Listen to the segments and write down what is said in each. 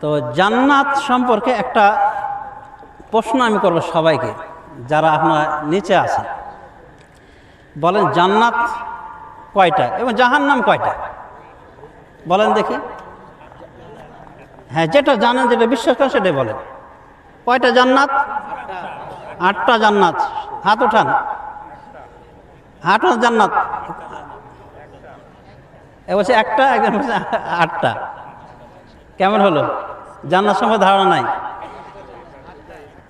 তো জান্নাত সম্পর্কে একটা প্রশ্ন আমি করব সবাইকে, যারা আপনার নিচে আছেন। বলেন, জান্নাত কয়টা এবং জাহান্নাম কয়টা? বলেন দেখি। হ্যাঁ যেটা জানেন, যেটা বিশ্বাস করেন, সেটাই বলেন। কয়টা জান্নাত? আটটা জান্নাত। হাত উঠান। হাত জান্নাত। এ বলছে একটা, একজন আটটা। কেমন হলো? জান্নাত সম্পর্কে ধারণা নাই।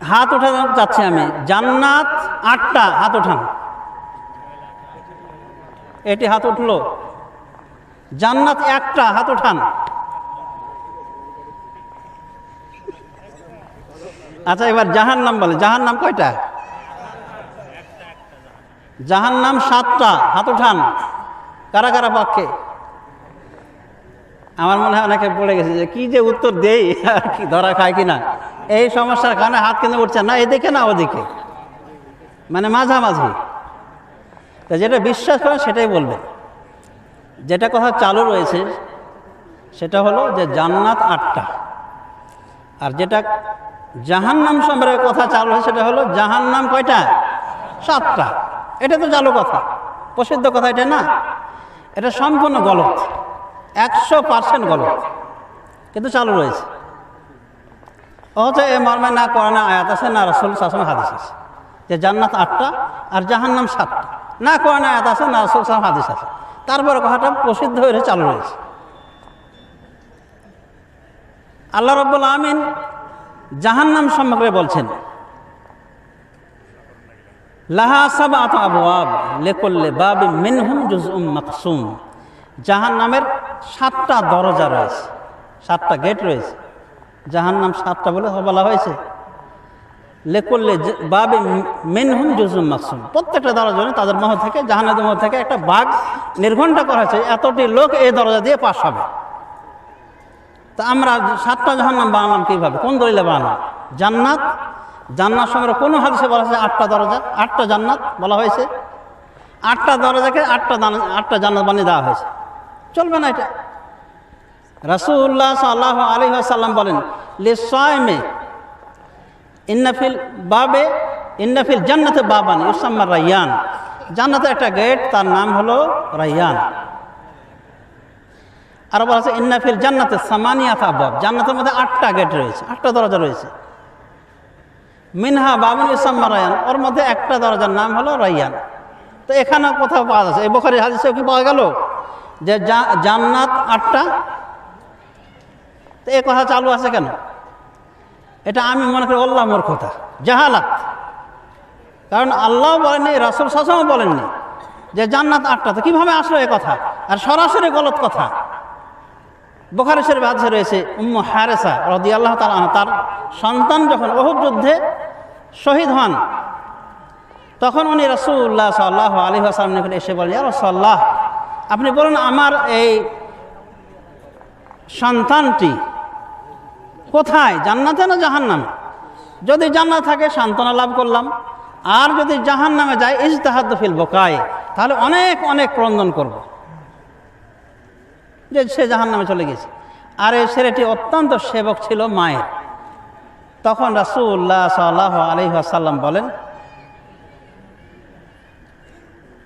হাত উঠাতে যাচ্ছি আমি। জান্নাত আটটা, হাত উঠান। এটি হাত উঠল। জান্নাত একটা, হাত উঠান। আচ্ছা এবার জাহান নাম বলে। জাহান নাম কয়টা? জাহান নাম সাতটা, হাত উঠান। কারা কারা পক্ষে? আমার মনে হয় অনেকে পড়ে গেছে যে, কি যে উত্তর দেই? আর কি, ধরা খায় কিনা? এই সমস্যার কারণে হাত কিন্তু উঠছে না, এদিকে না ওদিকে। মানে মাঝামাঝি। তা যেটা বিশ্বাস করেন সেটাই বলবে। যেটা কথা চালু রয়েছে, সেটা হলো যে জান্নাত আটটা। আর যেটা জাহান্নাম সম্পর্কে কথা চালু হয় সেটা হলো জাহান্নাম কয়টা? সাতটা। এটা তো চালু কথা। প্রসিদ্ধ কথা এটা না। এটা সম্পূর্ণ গলত। একশো পার্সেন্ট গলত কিন্তু চালু রয়েছে। অথচ এ মর্মে না কোরআনে আয়াত আছে, না রসুল শাসন হাদিস আছে। যে জান্নাত আটটা আর জাহান্নাম সাতটা। না কোরআনে আয়াত আছে, না রসুল শাসন হাদিস আছে। তারপরে কথাটা প্রসিদ্ধ হয়ে চালু রয়েছে। আল্লাহ রব্বুল আমিন জাহান্নাম সম্পর্কে বলছেন, লাহা সাব আত আবুয়াব লেকল্লে বাবি মিনহুম জুজউম মাকসুম। জাহান নামের সাতটা দরজা রয়েছে, সাতটা গেট রয়েছে। জাহান নাম সাতটা বলে বলা হয়েছে। লেকল্লে বাবে মেনহুম জুজুম মাকসুম। প্রত্যেকটা দরজা তাদের মহ থেকে জাহানাদের মহ থেকে একটা বাঘ নির্ঘণ্টা করা হয়েছে, এতটি লোক এই দরজা দিয়ে পাশ হবে। তা আমরা সাতটা জাহান্নাম বানালাম কীভাবে? কোন দলিলে বানালাম? জান্নাত। জান্নাত সঙ্গে কোনো হাদিসে বলা হয়েছে আটটা দরজা, আটটা জান্নাত বলা হয়েছে। আটটা দরজাকে আটটা আটটা জান্নাত বানিয়ে দেওয়া হয়েছে। চলবে না এটা। রাসুল্লাহ সাল্লাহ আলী সাল্লাম বলেন লে মে ইন্নাফিল বাবে ইন্নাফিল জান্নাতে বাবান ইসাম্মা রাইয়ান জান্নাতের একটা গেট, তার নাম হলো রাইয়ান আর বলা আছে ইন্নাফিল জান্নাতে সামানিয়াত আবাব জান্নাতের মধ্যে আটটা গেট রয়েছে, আটটা দরজা রয়েছে। মিনহা বাবুল ইসাম্মা রায়ান, ওর মধ্যে একটা দরজার নাম হলো রাইয়ান তো এখানে কোথাও পাওয়া যাচ্ছে, এই বোখারি হাদিসেও কি পাওয়া গেল? যে জান্নাত আটটা? তো এ কথা চালু আছে কেন? এটা আমি মনে করি আল্লাহ মূর্খতা জাহালাত। কারণ আল্লাহ বলেননি, রাসুল শাসনও বলেননি যে জান্নাত আটটা। তো কীভাবে আসলো এ কথা? আর সরাসরি গলত কথা। বোখারি শরীফ রয়েছে, উম্মু হারেসা রদি আল্লাহ তালা তার সন্তান যখন বহুত যুদ্ধে শহীদ হন, তখন উনি রসুল্লাহ সাল্লাহ আলী আসলাম এসে বলেন রসল্লাহ আপনি বলুন, আমার এই সন্তানটি কোথায়? জান্নাতে না জাহান্নামে? যদি জান্নাত থাকে, সান্ত্বনা লাভ করলাম। আর যদি জাহান নামে যায় ইজতাহাদ ফিল বোকায়। তাহলে অনেক অনেক ক্রন্দন করব। যে সে জাহান নামে চলে গেছে। আর এই ছেলেটি অত্যন্ত সেবক ছিল মায়ের। তখন রাসুল্লাহ সাল্লাহ আলহি আসাল্লাম বলেন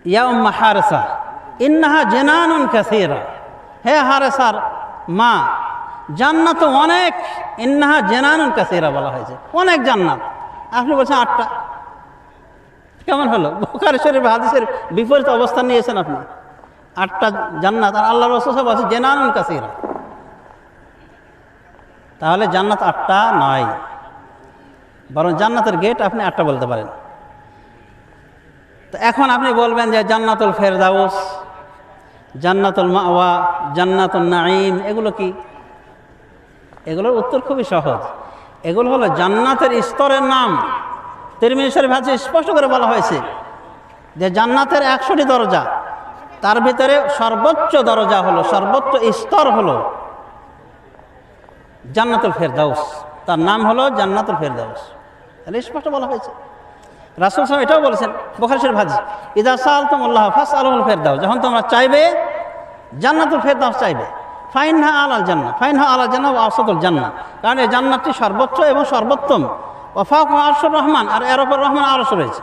ইয়া হারেসা। ইন্নাহা জেনানুন কাসিরা। হে হারেসার মা, জান্নাত অনেক ইন্নাহা জেনানুন কাসিরা বলা হয়েছে। অনেক জান্নাত। আপনি বলছেন আটটা। কেমন হলো? বোখারি শরীফ হাদিসের বিপরীত অবস্থান নিয়েছেন আপনি। আটটা জান্নাত। আর আল্লাহ রসুল সব আছে জেনানুন কাসিরা। তাহলে জান্নাত আটটা নয়। বরং জান্নাতের গেট আপনি আটটা বলতে পারেন। তো এখন আপনি বলবেন যে জান্নাতুল ফেরদাউস জান্নাতুল মাওয়া জান্নাতুল নাঈম, এগুলো কি? এগুলোর উত্তর খুবই সহজ। এগুলো হলো জান্নাতের স্তরের নাম। তিরমিশ্বরী ভাষা স্পষ্ট করে বলা হয়েছে যে জান্নাতের একশোটি দরজা, তার ভিতরে সর্বোচ্চ দরজা হলো, সর্বোচ্চ স্তর হলো জান্নাতুল ফেরদাউস। তার নাম হলো জান্নাতুল ফেরদাউস। তাহলে স্পষ্ট বলা হয়েছে। রাসুল সাহেব এটাও বলেছেন বোখারিসের ভাজি ইদা সাল তুমুল্লাহ ফাস আলহুল ফেরদাউস যখন তোমরা চাইবে, জান্নাতুল ফেরদাউস চাইবে। ফাইন হা আল আলাল জান্না ফাইনহা আলাল জান্না ও আসাদুল জান্না কারণ এই জান্নাতটি সর্বোচ্চ এবং সর্বোত্তম। ওফাক আরশুর রহমান, আর এর ওপর রহমান আরশ রয়েছে।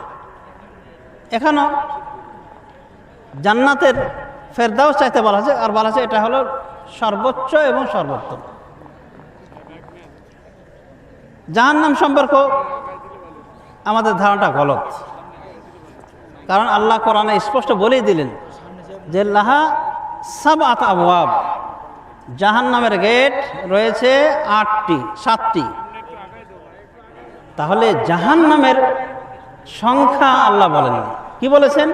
এখানেও জান্নাতের ফেরদাও চাইতে বলা হয়েছে, আর বলা হয়েছে এটা হলো সর্বোচ্চ এবং সর্বোত্তম। জাহান্নাম সম্পর্ক আমাদের ধারণাটা গলত। কারণ আল্লাহ কোরআনে স্পষ্ট বলেই দিলেন যে, লাহা সাব আত আবওয়াব। জাহান্নামের গেট রয়েছে আটটি, সাতটি। তাহলে জাহান্নামের সংখ্যা আল্লাহ বলেন কি বলেছেন?